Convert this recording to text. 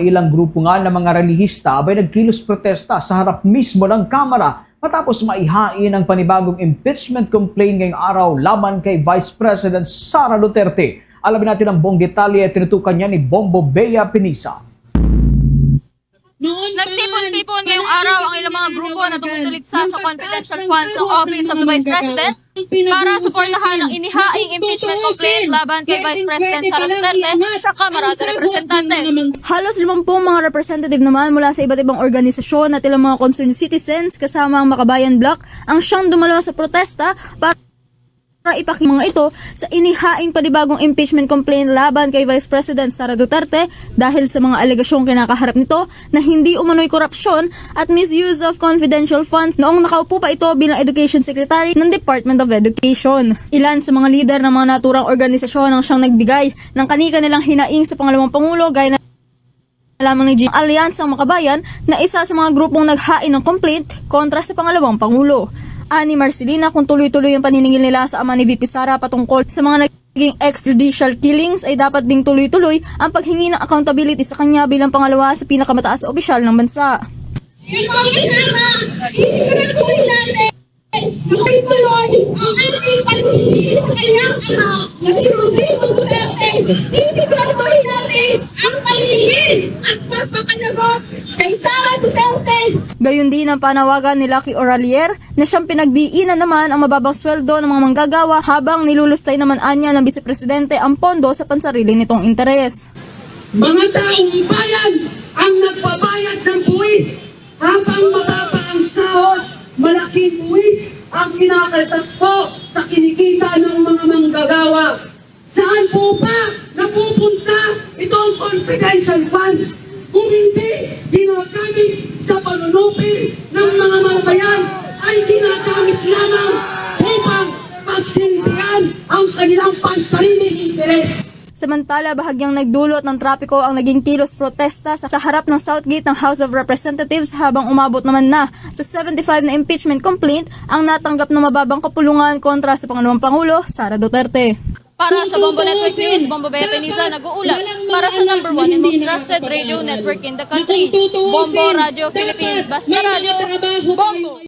Ilang grupo nga ng mga relihista abay nagkilos protesta sa harap mismo ng Kamara matapos maihain ang panibagong impeachment complaint ngayong araw laban kay Vice President Sara Duterte. Alamin natin ang buong detalye at tinutukan niya ni Bombo Bea Pinisa. Nagtipon-tipon ngayong araw ang ilang mga grupo na tumutuligsa ng sa confidential ng funds sa sahod Office ng of the Vice. President para suportahan ang inihaing impeachment complaint laban kay Vice President Sara Duterte sa Kamara de sahod ng Representantes. mga manggagawa. Halos limampung mga representative naman mula sa iba't ibang organisasyon at ilang mga concerned citizens kasama ang Makabayan Block ang siyang dumalo sa protesta para para ipakita mga ito sa inihaing panibagong impeachment complaint laban kay Vice President Sara Duterte dahil sa mga alegasyong kinakaharap nito na hindi umano'y korupsyon at misuse of confidential funds noong nakaupo pa ito bilang Education Secretary ng Department of Education. Ilan sa mga leader ng mga naturang organisasyon ang siyang nagbigay ng kanika nilang hinaing sa pangalawang pangulo gaya na lamang ni Jim Alliance ang Makabayan na isa sa mga grupong naghain ng complaint kontra sa pangalawang pangulo. Ani Marcelina kung tuloy-tuloy ang paniningil nila sa ama ni VP Sara patungkol sa mga naging extrajudicial killings ay dapat ding tuloy-tuloy ang paghingi ng accountability sa kanya bilang pangalawa sa pinakamataas na opisyal ng bansa. Yung mga kasama, isiguraduhin natin makituloy ang ating pag-ibig sa kanyang anak na si Rodrigo Duterte. Isiguraduhin natin ang paligid at pagpapanagot kay Sara Duterte. Gayon din ang panawagan ni Lucky Oralier na siyang pinagdiinan naman ang mababang sweldo ng mga manggagawa habang nilulustay naman anya ng Vice Presidente ang pondo sa pansarili nitong interes. Mga taong bayan ang nagbabayad ng buwis habang mababa ang sahod, malaking buwis ang kinakaltas po sa kinikita ng mga manggagawa. Saan po ba napupunta confidential funds kung hindi ginagamit sa panunupi ng mga mamamayan ay ginagamit lamang upang pagsilbihan ang kanilang pansariling interes. Samantala, bahagyang nagdulot ng trapiko ang naging kilos protesta sa, harap ng Southgate ng House of Representatives habang umabot naman na sa 75 na impeachment complaint ang natanggap na mababang kapulungan kontra sa pangalawang Pangulo, Sara Duterte. Para sa Bombo Network News, Bombo Bea Penisa nag-uulat para sa number one and most trusted radio network in the country, Bombo Radio Philippines. Basta Radio, Bombo!